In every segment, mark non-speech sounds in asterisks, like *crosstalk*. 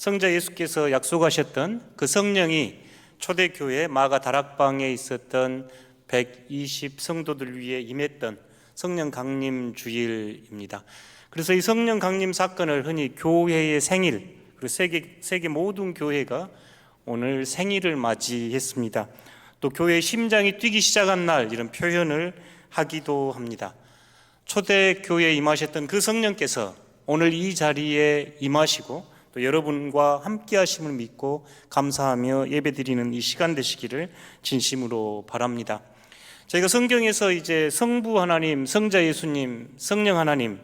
성자 예수께서 약속하셨던 그 성령이 초대교회 마가 다락방에 있었던 120 성도들 위해 임했던 성령 강림 주일입니다. 그래서 이 성령 강림 사건을 흔히 교회의 생일, 그리고 세계, 세계 모든 교회가 오늘 생일을 맞이했습니다. 또 교회의 심장이 뛰기 시작한 날 이런 표현을 하기도 합니다. 초대 교회에 임하셨던 그 성령께서 오늘 이 자리에 임하시고 또 여러분과 함께 하심을 믿고 감사하며 예배드리는 이 시간 되시기를 진심으로 바랍니다. 저희가 성경에서 이제 성부 하나님, 성자 예수님, 성령 하나님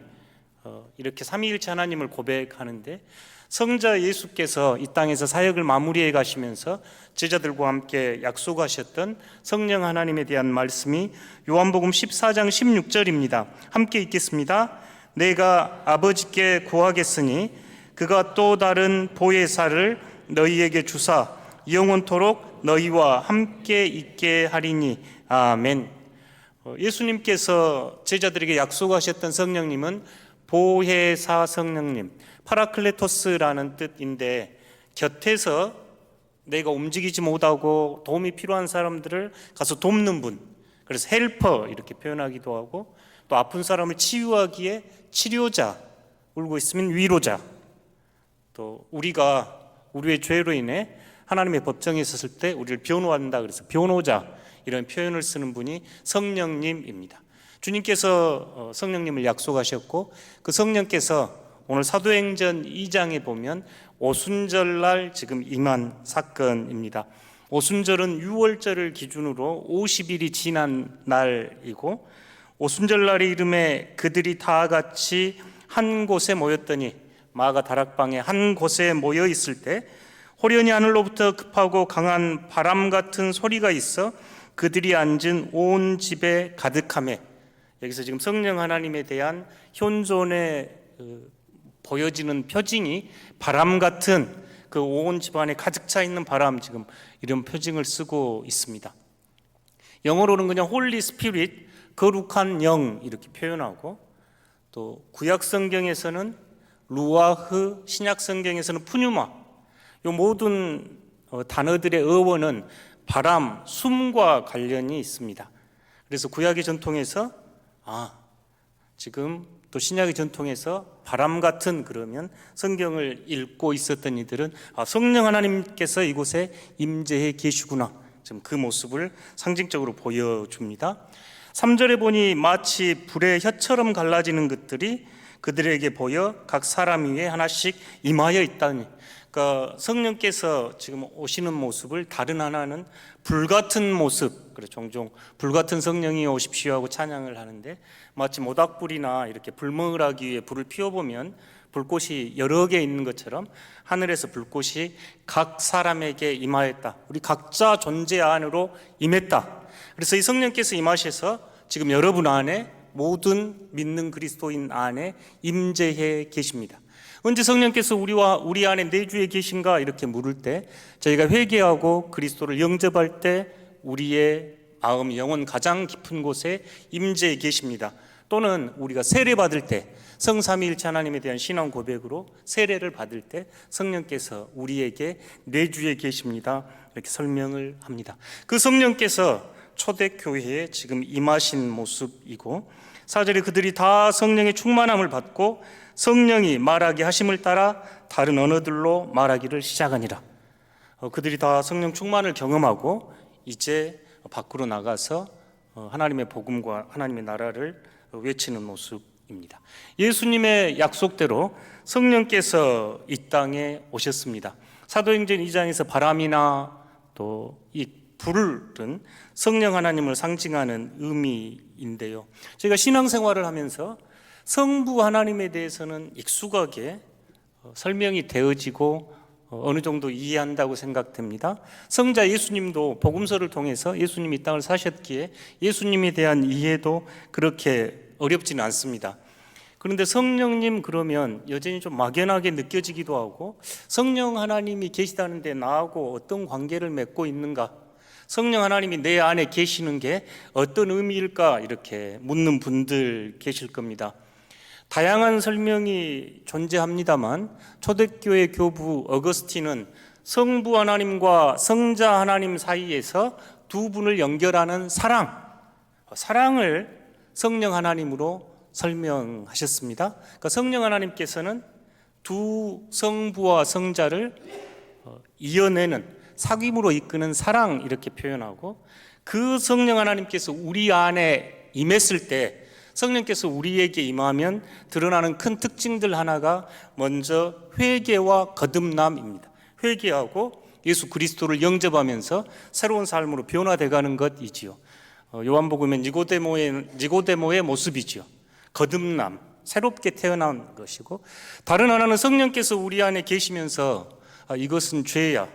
어, 이렇게 삼위일체 하나님을 고백하는데 성자 예수께서 이 땅에서 사역을 마무리해 가시면서 제자들과 함께 약속하셨던 성령 하나님에 대한 말씀이 요한복음 14장 16절입니다. 함께 읽겠습니다. 내가 아버지께 구하겠으니 그가 또 다른 보혜사를 너희에게 주사 영원토록 너희와 함께 있게 하리니 아멘. 어, 예수님께서 제자들에게 약속하셨던 성령님은 보혜사 성령님, 파라클레토스라는 뜻인데 곁에서 내가 움직이지 못하고 도움이 필요한 사람들을 가서 돕는 분. 그래서 헬퍼 이렇게 표현하기도 하고 또 아픈 사람을 치유하기에 치료자, 울고 있으면 위로자. 또 우리가 우리의 죄로 인해 하나님의 법정에 있었을 때 우리를 변호한다 그래서 변호자 이런 표현을 쓰는 분이 성령님입니다. 주님께서 어, 성령님을 약속하셨고 그 성령께서 오늘 사도행전 2장에 보면 오순절 날 지금 임한 사건입니다. 오순절은 6월절을 기준으로 50일이 지난 날이고 오순절 날의 이름에 그들이 다 같이 한 곳에 모였더니 마가 다락방에 한 곳에 모여 있을 때 호련히 하늘로부터 급하고 강한 바람 같은 소리가 있어 그들이 앉은 온 집에 가득함에 여기서 지금 성령 하나님에 대한 현존의 그 보여지는 표징이 바람 같은 그 온 집안에 가득 차 있는 바람 지금 이런 표징을 쓰고 있습니다. 영어로는 그냥 홀리 스피릿 거룩한 영 이렇게 표현하고 또 구약 성경에서는 루아흐 신약 성경에서는 푸뉴마 이 모든 어, 단어들의 어원은 바람, 숨과 관련이 있습니다. 그래서 구약의 전통에서 아 지금 또 신약의 전통에서 바람 같은 그러면 성경을 읽고 있었던 이들은 아, 성령 하나님께서 이곳에 임재해 계시구나. 지금 그 모습을 상징적으로 보여줍니다. 3절에 보니 마치 불의 혀처럼 갈라지는 것들이 그들에게 보여 각 사람 위에 하나씩 임하여 있다니. 그러니까 성령께서 지금 오시는 모습을 다른 하나는 불 같은 모습. 그래 종종 불 같은 성령이 오십시오 하고 찬양을 하는데 마치 모닥불이나 이렇게 불멍을 하기 위해 불을 피워 보면 불꽃이 여러 개 있는 것처럼 하늘에서 불꽃이 각 사람에게 임하였다. 우리 각자 존재 안으로 임했다. 그래서 이 성령께서 임하셔서 지금 여러분 안에 모든 믿는 그리스도인 안에 임재해 계십니다. 언제 성령께서 우리와 우리 안에 내주에 계신가 이렇게 물을 때 저희가 회개하고 그리스도를 영접할 때 우리의 마음 영혼 가장 깊은 곳에 임재해 계십니다. 또는 우리가 세례 받을 때 성삼위일체 하나님에 대한 신앙 고백으로 세례를 받을 때 성령께서 우리에게 내주에 계십니다. 이렇게 설명을 합니다. 그 성령께서 초대교회에 지금 임하신 모습이고 사절에 그들이 다 성령의 충만함을 받고 성령이 말하게 하심을 따라 다른 언어들로 말하기를 시작하니라. 어, 그들이 다 성령 충만을 경험하고 이제 밖으로 나가서 어, 하나님의 복음과 하나님의 나라를 외치는 모습입니다. 예수님의 약속대로 성령께서 이 땅에 오셨습니다. 사도행전 2장에서 바람이나 또 이 불은 성령 하나님을 상징하는 의미 인데요. 제가 신앙생활을 하면서 성부 하나님에 대해서는 익숙하게 어, 설명이 되어지고 어, 어느 정도 이해한다고 생각됩니다. 성자 예수님도 복음서를 통해서 예수님이 이 땅을 사셨기에 예수님에 대한 이해도 그렇게 어렵지는 않습니다. 그런데 성령님 그러면 여전히 좀 막연하게 느껴지기도 하고 성령 하나님이 계시다는데 나하고 어떤 관계를 맺고 있는가? 성령 하나님이 내 안에 계시는 게 어떤 의미일까? 이렇게 묻는 분들 계실 겁니다. 다양한 설명이 존재합니다만 초대교회 교부 어거스틴은 성부 하나님과 성자 하나님 사이에서 두 분을 연결하는 사랑, 사랑을 성령 하나님으로 설명하셨습니다. 그러니까 성령 하나님께서는 두 성부와 성자를 어, 이어내는 사귐으로 이끄는 사랑 이렇게 표현하고 그 성령 하나님께서 우리 안에 임했을 때 성령께서 우리에게 임하면 드러나는 큰 특징들 하나가 먼저 회개와 거듭남입니다. 회개하고 예수 그리스도를 영접하면서 새로운 삶으로 변화돼 가는 것이지요. 어, 요한복음엔 니고데모의 니고데모의 모습이지요. 거듭남, 새롭게 태어난 것이고 다른 하나는 성령께서 우리 안에 계시면서 아, 이것은 죄야.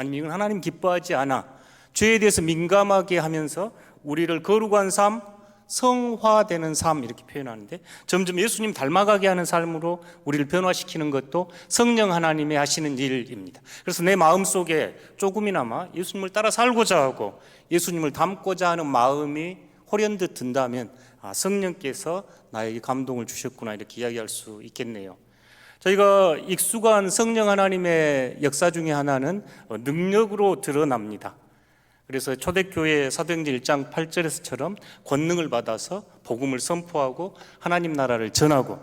아니면 이건 하나님 기뻐하지 않아. 죄에 대해서 민감하게 하면서 우리를 거룩한 삶, 성화되는 삶 이렇게 표현하는데 점점 예수님 닮아가게 하는 삶으로 우리를 변화시키는 것도 성령 하나님이 하시는 일입니다. 그래서 내 마음 속에 조금이나마 예수님을 따라 살고자 하고 예수님을 닮고자 하는 마음이 호련듯 든다면 아, 성령께서 나에게 감동을 주셨구나 이렇게 이야기할 수 있겠네요. 저희가 익숙한 성령 하나님의 역사 중에 하나는 어, 능력으로 드러납니다. 그래서 초대교회 사도행전 1장 8절에서처럼 권능을 받아서 복음을 선포하고 하나님 나라를 전하고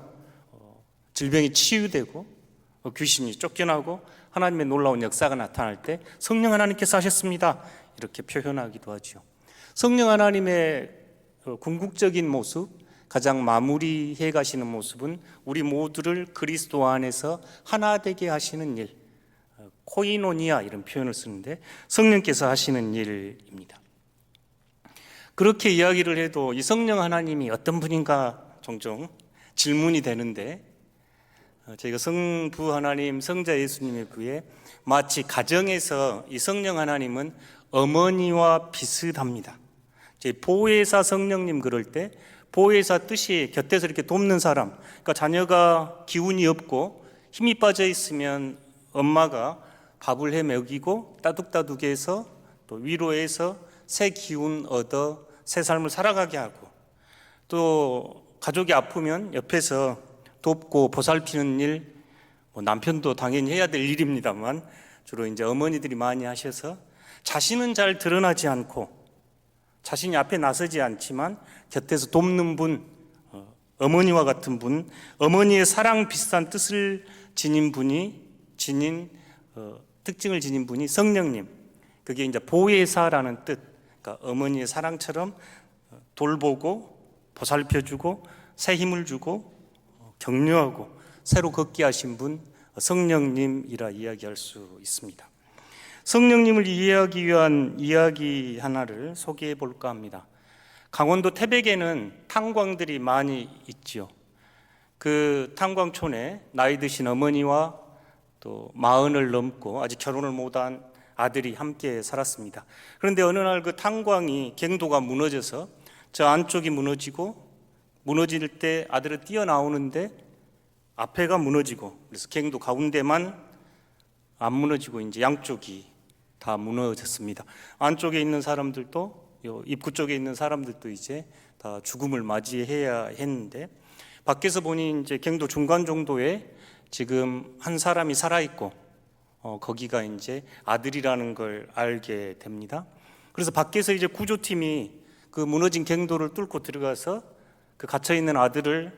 어, 질병이 치유되고 어, 귀신이 쫓겨나고 하나님의 놀라운 역사가 나타날 때 성령 하나님께서 하셨습니다. 이렇게 표현하기도 하죠. 성령 하나님의 어, 궁극적인 모습, 가장 마무리해 가시는 모습은 우리 모두를 그리스도 안에서 하나 되게 하시는 일, 어, 코이노니아 이런 표현을 쓰는데 성령께서 하시는 일입니다. 그렇게 이야기를 해도 이 성령 하나님이 어떤 분인가 종종 질문이 되는데 어, 저희가 성부 하나님, 성자 예수님의 부에 마치 가정에서 이 성령 하나님은 어머니와 비슷합니다. 제 보혜사 성령님 그럴 때 보혜사 뜻이 곁에서 이렇게 돕는 사람. 그러니까 자녀가 기운이 없고 힘이 빠져 있으면 엄마가 밥을 해 먹이고 따둑따둑해서 또 위로해서 새 기운 얻어 새 삶을 살아가게 하고 또 가족이 아프면 옆에서 돕고 보살피는 일, 뭐 남편도 당연히 해야 될 일입니다만 주로 이제 어머니들이 많이 하셔서 자신은 잘 드러나지 않고 자신이 앞에 나서지 않지만 곁에서 돕는 분, 어, 어머니와 같은 분, 어머니의 사랑 비슷한 뜻을 지닌 분이 지닌 어, 특징을 지닌 분이 성령님. 그게 이제 보혜사라는 뜻. 그러니까 어머니의 사랑처럼 어, 돌보고 보살펴주고 새 힘을 주고 어, 격려하고 새로 걷게 하신 분 어, 성령님이라 이야기할 수 있습니다. 성령님을 이해하기 위한 이야기 하나를 소개해 볼까 합니다. 강원도 태백에는 탄광들이 많이 있지요. 그 탄광촌에 나이 드신 어머니와 또 마흔을 넘고 아직 결혼을 못한 아들이 함께 살았습니다. 그런데 어느 날 그 탄광이 갱도가 무너져서 저 안쪽이 무너지고 무너질 때 아들은 뛰어나오는데 앞에가 무너지고 그래서 갱도 가운데만 안 무너지고 이제 양쪽이 다 무너졌습니다. 안쪽에 있는 사람들도 요 입구 쪽에 있는 사람들도 이제 다 죽음을 맞이해야 했는데 밖에서 보니 이제 갱도 중간 정도에 지금 한 사람이 살아 있고 어, 거기가 이제 아들이라는 걸 알게 됩니다. 그래서 밖에서 이제 구조팀이 그 무너진 갱도를 뚫고 들어가서 그 갇혀 있는 아들을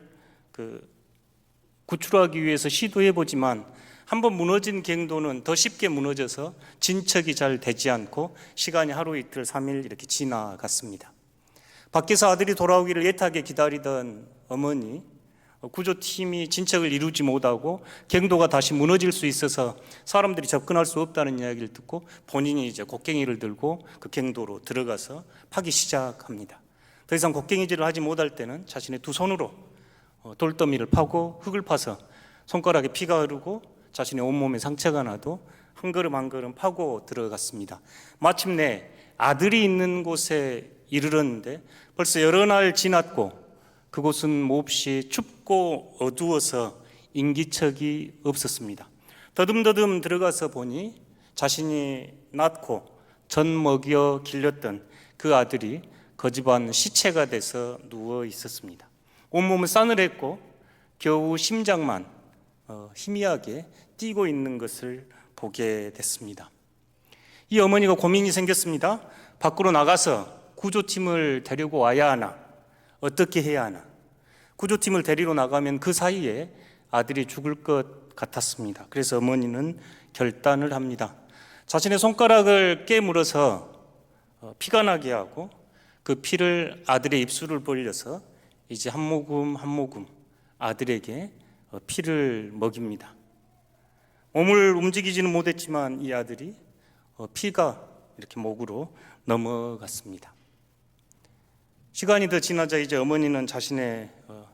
그 구출하기 위해서 시도해 보지만 한번 무너진 갱도는 더 쉽게 무너져서 진척이 잘 되지 않고 시간이 하루 이틀 삼일 이렇게 지나갔습니다. 밖에서 아들이 돌아오기를 애타게 기다리던 어머니 구조팀이 진척을 이루지 못하고 갱도가 다시 무너질 수 있어서 사람들이 접근할 수 없다는 이야기를 듣고 본인이 이제 곡괭이를 들고 그 갱도로 들어가서 파기 시작합니다. 더 이상 곡괭이질을 하지 못할 때는 자신의 두 손으로 어, 돌더미를 파고 흙을 파서 손가락에 피가 흐르고 자신의 온몸에 상처가 나도 한 걸음 한 걸음 파고 들어갔습니다. 마침내 아들이 있는 곳에 이르렀는데 벌써 여러 날 지났고 그곳은 몹시 춥고 어두워서 인기척이 없었습니다. 더듬더듬 들어가서 보니 자신이 낳고 전 먹여 길렸던 그 아들이 그 집안 시체가 돼서 누워 있었습니다. 온몸은 싸늘했고 겨우 심장만 어, 희미하게 뛰고 있는 것을 보게 됐습니다. 이 어머니가 고민이 생겼습니다. 밖으로 나가서 구조팀을 데리고 와야 하나? 어떻게 해야 하나? 구조팀을 데리러 나가면 그 사이에 아들이 죽을 것 같았습니다. 그래서 어머니는 결단을 합니다. 자신의 손가락을 깨물어서 어, 피가 나게 하고 그 피를 아들의 입술을 벌려서 이제 한 모금 한 모금 아들에게 어, 피를 먹입니다. 몸을 움직이지는 못했지만 이 아들이 어, 피가 이렇게 목으로 넘어갔습니다. 시간이 더 지나자 이제 어머니는 자신의 어,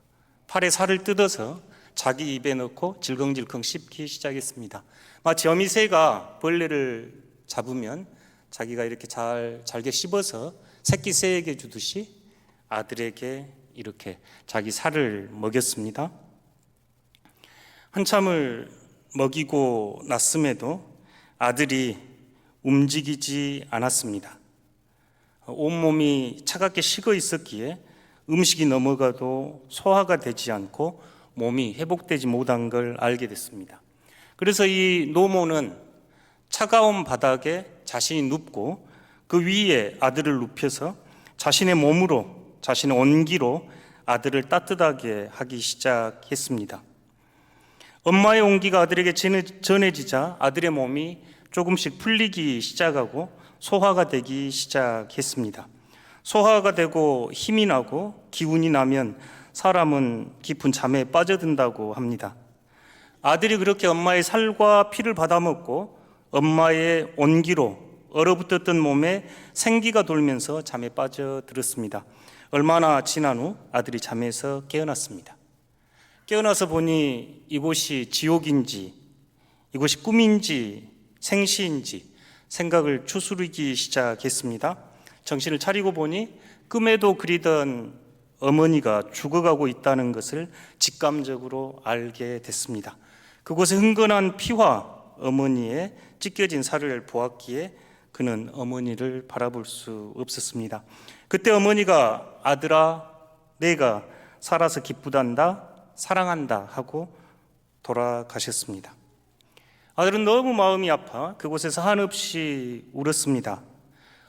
팔에 살을 뜯어서 자기 입에 넣고 질겅질겅 씹기 시작했습니다. 마치 어미새가 벌레를 잡으면 자기가 이렇게 잘 잘게 씹어서 새끼 새에게 주듯이 아들에게 이렇게 자기 살을 먹였습니다. 한참을 먹이고 났음에도 아들이 움직이지 않았습니다. 온몸이 차갑게 식어 있었기에 음식이 넘어가도 소화가 되지 않고 몸이 회복되지 못한 걸 알게 됐습니다. 그래서 이 노모는 차가운 바닥에 자신이 눕고 그 위에 아들을 눕혀서 자신의 몸으로 자신의 온기로 아들을 따뜻하게 하기 시작했습니다. 엄마의 온기가 아들에게 전해지자 아들의 몸이 조금씩 풀리기 시작하고 소화가 되기 시작했습니다. 소화가 되고 힘이 나고 기운이 나면 사람은 깊은 잠에 빠져든다고 합니다. 아들이 그렇게 엄마의 살과 피를 받아먹고 엄마의 온기로 얼어붙었던 몸에 생기가 돌면서 잠에 빠져들었습니다. 얼마나 지난 후 아들이 잠에서 깨어났습니다. 깨어나서 보니 이곳이 지옥인지 이곳이 꿈인지 생시인지 생각을 추스르기 시작했습니다. 정신을 차리고 보니 꿈에도 그리던 어머니가 죽어가고 있다는 것을 직감적으로 알게 됐습니다. 그곳에 흥건한 피와 어머니의 찢겨진 살을 보았기에 그는 어머니를 바라볼 수 없었습니다. 그때 어머니가 아들아, 내가 살아서 기쁘단다, 사랑한다 하고 돌아가셨습니다. 아들은 너무 마음이 아파 그곳에서 한없이 울었습니다.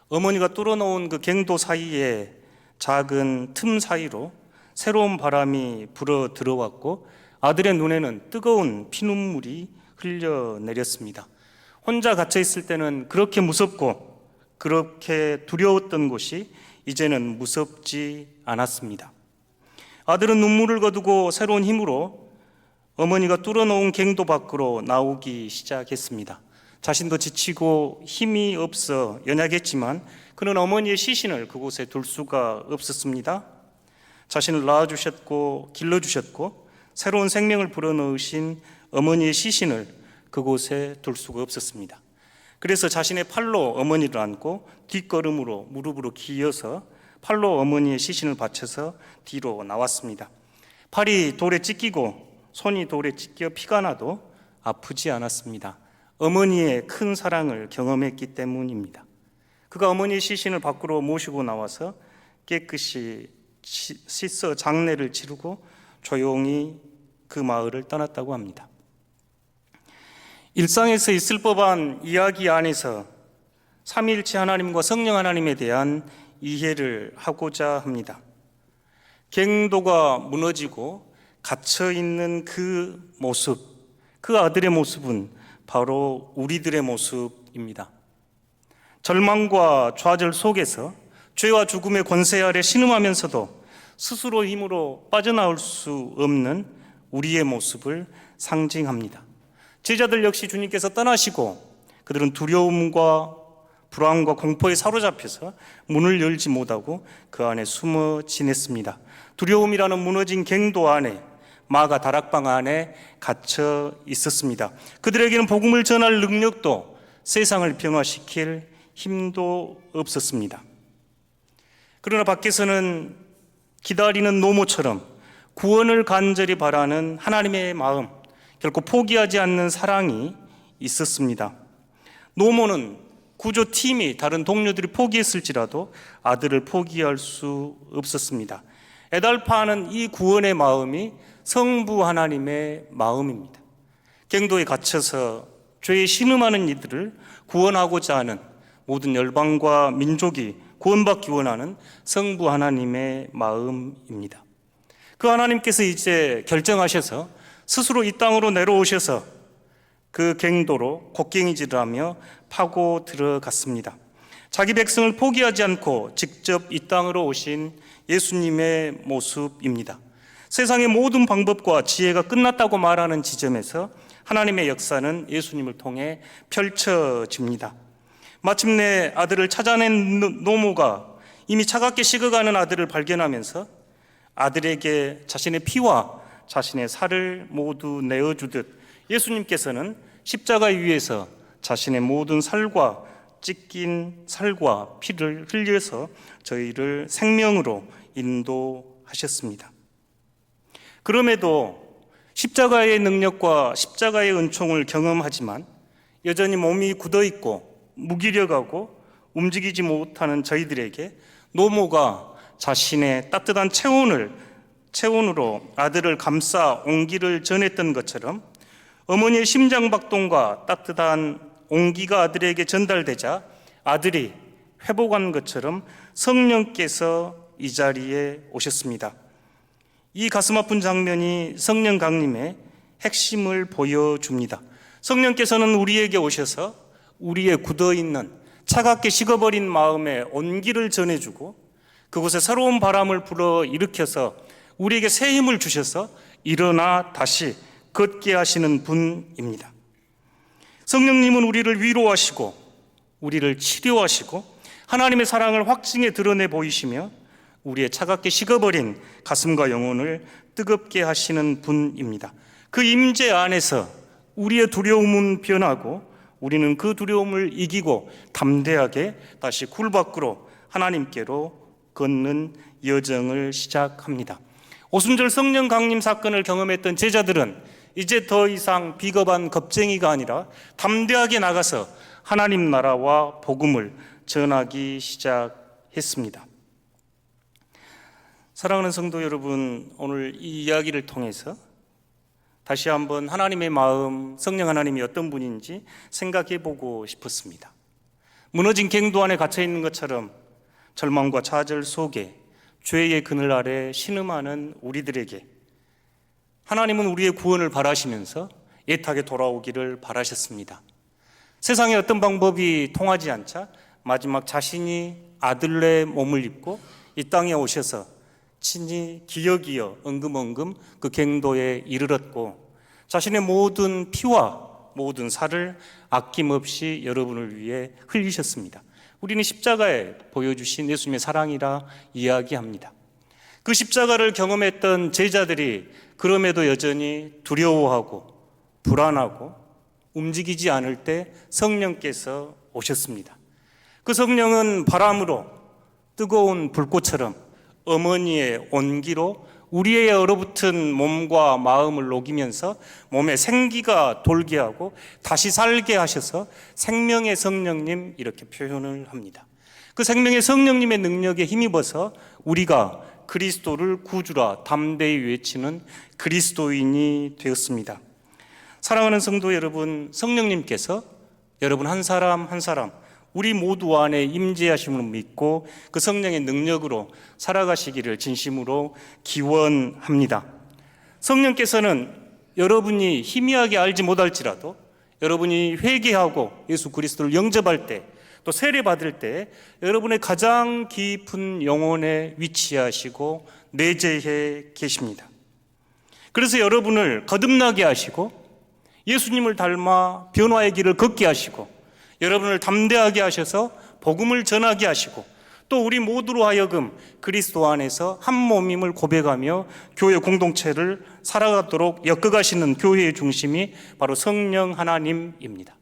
어머니가 뚫어놓은 그 갱도 사이에 작은 틈 사이로 새로운 바람이 불어 들어왔고 아들의 눈에는 뜨거운 피눈물이 흘려 내렸습니다. 혼자 갇혀 있을 때는 그렇게 무섭고 그렇게 두려웠던 곳이 이제는 무섭지 않았습니다. 아들은 눈물을 거두고 새로운 힘으로 어머니가 뚫어놓은 갱도 밖으로 나오기 시작했습니다. 자신도 지치고 힘이 없어 연약했지만 그는 어머니의 시신을 그곳에 둘 수가 없었습니다. 자신을 낳아주셨고 길러주셨고 새로운 생명을 불어넣으신 어머니의 시신을 그곳에 둘 수가 없었습니다. 그래서 자신의 팔로 어머니를 안고 뒷걸음으로 무릎으로 기어서 팔로 어머니의 시신을 받쳐서 뒤로 나왔습니다. 팔이 돌에 찢기고 손이 돌에 찢겨 피가 나도 아프지 않았습니다. 어머니의 큰 사랑을 경험했기 때문입니다. 그가 어머니의 시신을 밖으로 모시고 나와서 깨끗이 씻어 장례를 치르고 조용히 그 마을을 떠났다고 합니다. 일상에서 있을 법한 이야기 안에서 삼위일체 하나님과 성령 하나님에 대한 이해를 하고자 합니다. 갱도가 무너지고 갇혀 있는 그 모습, 그 아들의 모습은 바로 우리들의 모습입니다. 절망과 좌절 속에서 죄와 죽음의 권세 아래 신음하면서도 스스로 힘으로 빠져나올 수 없는 우리의 모습을 상징합니다. 제자들 역시 주님께서 떠나시고 그들은 두려움과 불안과 공포에 사로잡혀서 문을 열지 못하고 그 안에 숨어 지냈습니다. 두려움이라는 무너진 갱도 안에 마가 다락방 안에 갇혀 있었습니다. 그들에게는 복음을 전할 능력도 세상을 변화시킬 힘도 없었습니다. 그러나 밖에서는 기다리는 노모처럼 구원을 간절히 바라는 하나님의 마음, 결코 포기하지 않는 사랑이 있었습니다. 노모는 구조팀이 다른 동료들이 포기했을지라도 아들을 포기할 수 없었습니다. 에달파는 이 구원의 마음이 성부 하나님의 마음입니다. 갱도에 갇혀서 죄에 신음하는 이들을 구원하고자 하는 모든 열방과 민족이 구원받기 원하는 성부 하나님의 마음입니다. 그 하나님께서 이제 결정하셔서 스스로 이 땅으로 내려오셔서 그 갱도로 곡괭이질을 하며 파고 들어갔습니다. 자기 백성을 포기하지 않고 직접 이 땅으로 오신 예수님의 모습입니다. 세상의 모든 방법과 지혜가 끝났다고 말하는 지점에서 하나님의 역사는 예수님을 통해 펼쳐집니다. 마침내 아들을 찾아낸 노- 노모가 이미 차갑게 식어가는 아들을 발견하면서 아들에게 자신의 피와 자신의 살을 모두 내어주듯 예수님께서는 십자가 위에서 자신의 모든 살과 찢긴 살과 피를 흘려서 저희를 생명으로 인도하셨습니다. 그럼에도 십자가의 능력과 십자가의 은총을 경험하지만 여전히 몸이 굳어 있고 무기력하고 움직이지 못하는 저희들에게 노모가 자신의 따뜻한 체온을 체온으로 아들을 감싸 온기를 전했던 것처럼 어머니의 심장 박동과 따뜻한 온기가 아들에게 전달되자 아들이 회복한 것처럼 성령께서 이 자리에 오셨습니다. 이 가슴 아픈 장면이 성령 강림의 핵심을 보여줍니다. 성령께서는 우리에게 오셔서 우리의 굳어 있는 차갑게 식어버린 마음에 온기를 전해주고 그곳에 새로운 바람을 불어 일으켜서 우리에게 새 힘을 주셔서 일어나 다시 걷게 하시는 분입니다. 성령님은 우리를 위로하시고 우리를 치료하시고 하나님의 사랑을 확증에 드러내 보이시며 우리의 차갑게 식어버린 가슴과 영혼을 뜨겁게 하시는 분입니다. 그 임재 안에서 우리의 두려움은 변하고 우리는 그 두려움을 이기고 담대하게 다시 굴 밖으로 하나님께로 걷는 여정을 시작합니다. 오순절 성령 강림 사건을 경험했던 제자들은 이제 더 이상 비겁한 겁쟁이가 아니라 담대하게 나가서 하나님 나라와 복음을 전하기 시작했습니다. 사랑하는 성도 여러분, 오늘 이 이야기를 통해서 다시 한번 하나님의 마음, 성령 하나님이 어떤 분인지 생각해 보고 싶었습니다. 무너진 갱도 안에 갇혀 있는 것처럼 절망과 좌절 속에 죄의 그늘 아래 신음하는 우리들에게 하나님은 우리의 구원을 바라시면서 애타게 돌아오기를 바라셨습니다. 세상에 어떤 방법이 통하지 않자 마지막 자신이 아들의 몸을 입고 이 땅에 오셔서 친히 기어기어 엉금엉금 그 갱도에 이르렀고 자신의 모든 피와 모든 살을 아낌없이 여러분을 위해 흘리셨습니다. 우리는 십자가에 보여주신 예수님의 사랑이라 이야기합니다. 그 십자가를 경험했던 제자들이 그럼에도 여전히 두려워하고 불안하고 움직이지 않을 때 성령께서 오셨습니다. 그 성령은 바람으로 뜨거운 불꽃처럼 어머니의 온기로 우리의 얼어붙은 몸과 마음을 녹이면서 몸에 생기가 돌게 하고 다시 살게 하셔서 생명의 성령님 이렇게 표현을 합니다. 그 생명의 성령님의 능력에 힘입어서 우리가 그리스도를 구주라 담대히 외치는 그리스도인이 되었습니다. 사랑하는 성도 여러분, 성령님께서 여러분 한 사람 한 사람 우리 모두 안에 임재하심을 믿고 그 성령의 능력으로 살아가시기를 진심으로 기원합니다. 성령께서는 여러분이 희미하게 알지 못할지라도 여러분이 회개하고 예수 그리스도를 영접할 때 또 세례 받을 때 여러분의 가장 깊은 영혼에 위치하시고 내재해 계십니다. 그래서 여러분을 거듭나게 하시고 예수님을 닮아 변화의 길을 걷게 하시고 여러분을 담대하게 하셔서 복음을 전하게 하시고 또 우리 모두로 하여금 그리스도 안에서 한 몸임을 고백하며 교회 공동체를 살아가도록 엮어가시는 교회의 중심이 바로 성령 하나님입니다.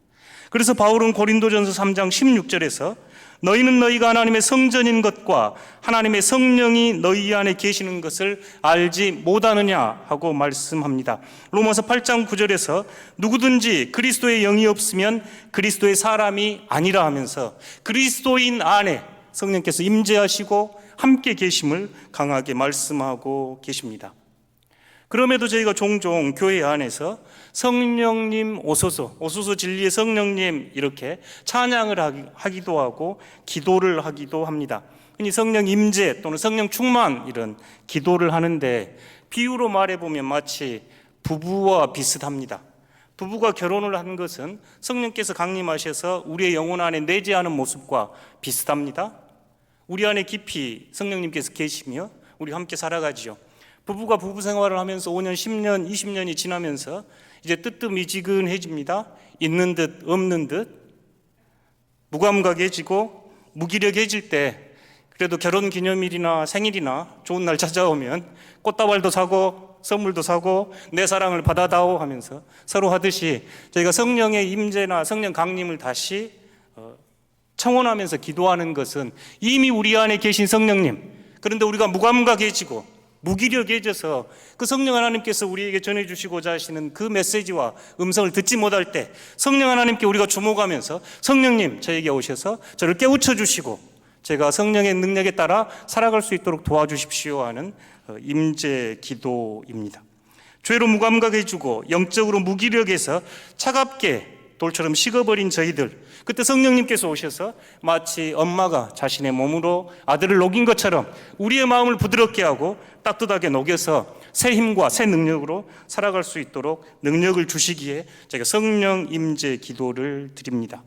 그래서 바울은 고린도전서 3장 16절에서 너희는 너희가 하나님의 성전인 것과 하나님의 성령이 너희 안에 계시는 것을 알지 못하느냐 하고 말씀합니다. 로마서 8장 9절에서 누구든지 그리스도의 영이 없으면 그리스도의 사람이 아니라 하면서 그리스도인 안에 성령께서 임재하시고 함께 계심을 강하게 말씀하고 계십니다. 그럼에도 저희가 종종 교회 안에서 성령님 오소서, 오소서 진리의 성령님 이렇게 찬양을 하기- 하기도 하고 기도를 하기도 합니다. 흔히 성령 임재 또는 성령 충만 이런 기도를 하는데 비유로 말해보면 마치 부부와 비슷합니다. 부부가 결혼을 한 것은 성령께서 강림하셔서 우리의 영혼 안에 내재하는 모습과 비슷합니다. 우리 안에 깊이 성령님께서 계시며 우리 함께 살아가지요. 부부가 부부 생활을 하면서 5년, 10년, 20년이 지나면서 이제 뜨뜻미지근해집니다. 있는 듯 없는 듯 무감각해지고 무기력해질 때 그래도 결혼 기념일이나 생일이나 좋은 날 찾아오면 꽃다발도 사고 선물도 사고 내 사랑을 받아다오 하면서 서로 하듯이 저희가 성령의 임재나 성령 강림을 다시 어, 청원하면서 기도하는 것은 이미 우리 안에 계신 성령님 그런데 우리가 무감각해지고 무기력해져서 그 성령 하나님께서 우리에게 전해주시고자 하시는 그 메시지와 음성을 듣지 못할 때 성령 하나님께 우리가 주목하면서 성령님 저에게 오셔서 저를 깨우쳐 주시고 제가 성령의 능력에 따라 살아갈 수 있도록 도와주십시오 하는 어, 임재 기도입니다. 죄로 무감각해지고 영적으로 무기력해서 차갑게 돌처럼 식어버린 저희들 그때 성령님께서 오셔서 마치 엄마가 자신의 몸으로 아들을 녹인 것처럼 우리의 마음을 부드럽게 하고 따뜻하게 녹여서 새 힘과 새 능력으로 살아갈 수 있도록 능력을 주시기에 제가 성령 임재 기도를 드립니다.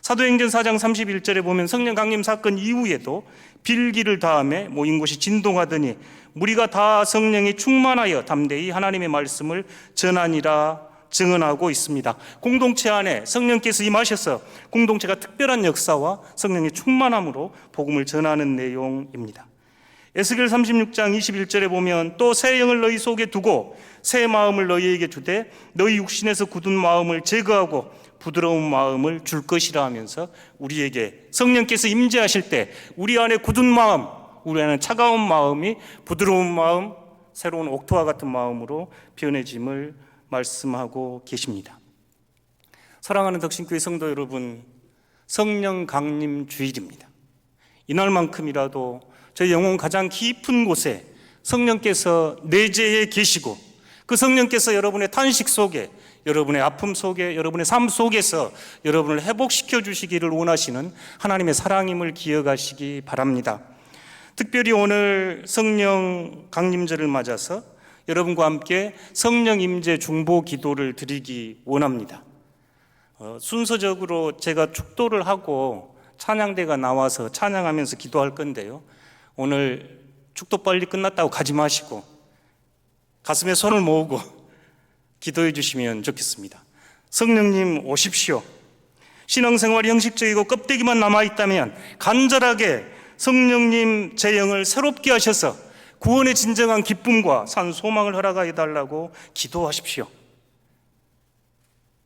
사도행전 4장 31절에 보면 성령 강림 사건 이후에도 빌기를 다음에 모인 곳이 진동하더니 무리가 다 성령이 충만하여 담대히 하나님의 말씀을 전하니라 증언하고 있습니다. 공동체 안에 성령께서 임하셔서 공동체가 특별한 역사와 성령의 충만함으로 복음을 전하는 내용입니다. 에스겔 36장 21절에 보면 또 새 영을 너희 속에 두고 새 마음을 너희에게 주되 너희 육신에서 굳은 마음을 제거하고 부드러운 마음을 줄 것이라 하면서 우리에게 성령께서 임재하실 때 우리 안에 굳은 마음, 우리 안에 차가운 마음이 부드러운 마음, 새로운 옥토와 같은 마음으로 변해짐을 말씀하고 계십니다. 사랑하는 덕신교회 성도 여러분, 성령 강림 주일입니다. 이날만큼이라도 저희 영혼 가장 깊은 곳에 성령께서 내재해 계시고 그 성령께서 여러분의 탄식 속에 여러분의 아픔 속에 여러분의 삶 속에서 여러분을 회복시켜 주시기를 원하시는 하나님의 사랑임을 기억하시기 바랍니다. 특별히 오늘 성령 강림절을 맞아서 여러분과 함께 성령 임재 중보 기도를 드리기 원합니다. 어, 순서적으로 제가 축도를 하고 찬양대가 나와서 찬양하면서 기도할 건데요. 오늘 축도 빨리 끝났다고 가지 마시고 가슴에 손을 모으고 *laughs* 기도해 주시면 좋겠습니다. 성령님 오십시오. 신앙생활이 형식적이고 껍데기만 남아 있다면 간절하게 성령님 제 영을 새롭게 하셔서 구원의 진정한 기쁨과 산 소망을 허락하여 달라고 기도하십시오.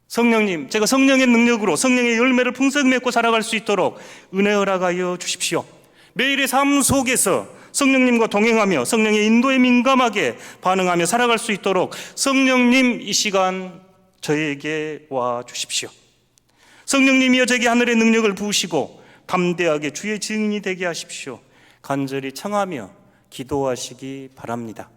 성령님, 제가 성령의 능력으로 성령의 열매를 풍성히 맺고 살아갈 수 있도록 은혜 허락하여 주십시오. 매일의 삶 속에서 성령님과 동행하며 성령의 인도에 민감하게 반응하며 살아갈 수 있도록 성령님 이 시간 저에게 와 주십시오. 성령님이여 제게 하늘의 능력을 부으시고 담대하게 주의 증인이 되게 하십시오. 간절히 청하며 기도하시기 바랍니다.